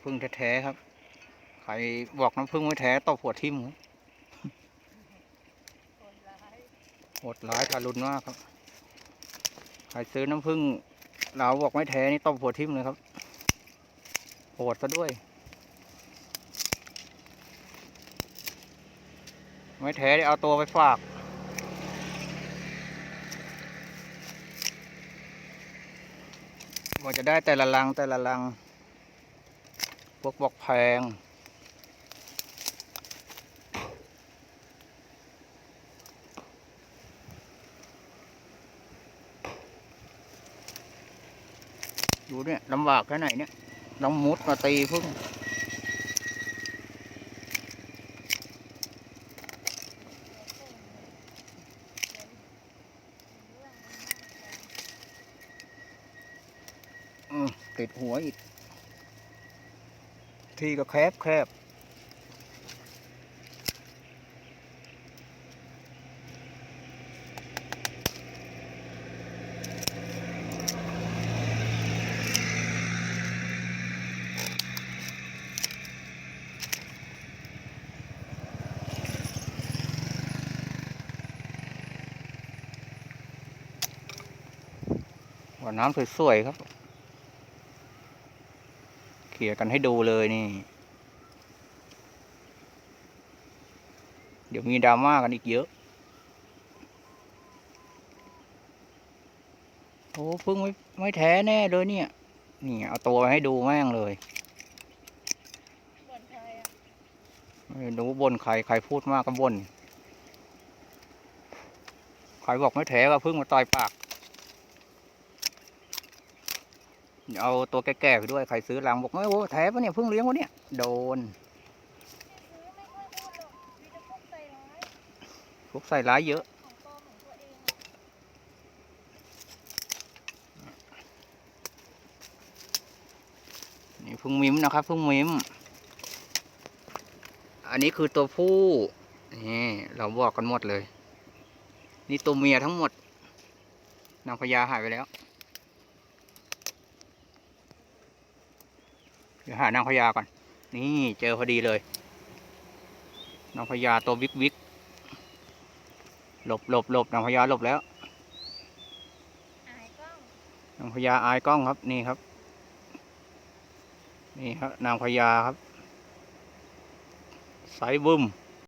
ำผึ้งแท้ๆครับ ใครบอกน้ำผึ้งไม่แท้ตบหัวทิ่มครับโหดร้ายทารุณมากครับ ใครซื้อน้ำผึ้งเราบอกไม่แท้นี่ตบหัวทิ่มเลยครับโหดซะด้วย ไม่แท้ได้เอาตัวไปฝากกว่าจะได้แต่ละลังแต่ละลัง พวกบอกแพงดูเนี่ยลำบากแค่ไหนเนี่ยต้องมุดมาตีพึ่งอืมติดหัวอีก ที่ก็แคบแคบว่าน้ำสวยๆครับ ขี่ยกันให้ดูเลยนี่ เดี๋ยวมีดราม่ากันอีกเยอะ โอ้พิ่งไม่ไม่แท้แน่เลยเนี่ย นี่เอาตัวไปให้ดูแม่งเลยนใครอะไม่รู้บนใครใครพูดมากก็บนใครบอกไม่แท้ก็พิ่งมาต่อยปาก เอาตัวแก่ๆไปด้วยใครซื้อหลังบอกไม่โอ้แท้ปะเนี่ยเพิ่งเลี้ยงวะเนี่ยโดนซื้อไม่ค่อยพูดหรอกมีแต่พวกใส่ร้ายเยอะนี่เพึ่งมิมนะครับเพึ่งมิมอันนี้คือตัวผู้นี่เราบอกกันหมดเลย นี่ตัวเมียทั้งหมดนางพญาหายไปแล้ว ดี๋ยวหานางพญาก่อน นี่เจอพอดีเลย นางพญาตัวบิ๊กบิ๊กหลบหลบหลบนางพญาหลบแล้วอายกล้องนางพญาอายกล้องครับนี่ครับ นี่ครับนางพญาครับ สายบึ้ม